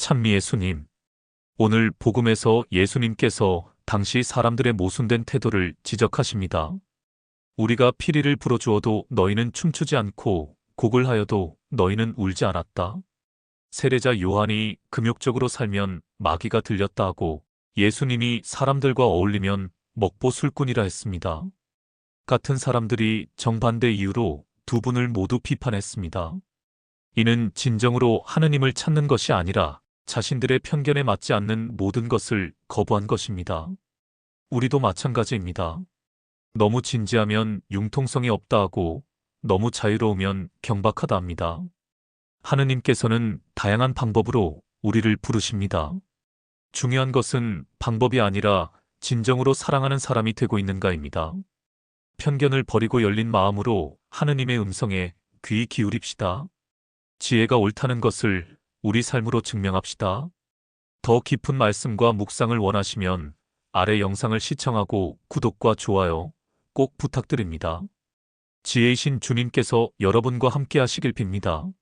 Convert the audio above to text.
찬미 예수님. 오늘 복음에서 예수님께서 당시 사람들의 모순된 태도를 지적하십니다. 우리가 피리를 불어주어도 너희는 춤추지 않고 곡을 하여도 너희는 울지 않았다. 세례자 요한이 금욕적으로 살면 마귀가 들렸다 하고 예수님이 사람들과 어울리면 먹보 술꾼이라 했습니다. 같은 사람들이 정반대 이유로 두 분을 모두 비판했습니다. 이는 진정으로 하느님을 찾는 것이 아니라 자신들의 편견에 맞지 않는 모든 것을 거부한 것입니다. 우리도 마찬가지입니다. 너무 진지하면 융통성이 없다 하고 너무 자유로우면 경박하다 합니다. 하느님께서는 다양한 방법으로 우리를 부르십니다. 중요한 것은 방법이 아니라 진정으로 사랑하는 사람이 되고 있는가입니다. 편견을 버리고 열린 마음으로 하느님의 음성에 귀 기울입시다. 지혜가 옳다는 것을 우리 삶으로 증명합시다. 더 깊은 말씀과 묵상을 원하시면 아래 영상을 시청하고 구독과 좋아요 꼭 부탁드립니다. 지혜이신 주님께서 여러분과 함께 하시길 빕니다.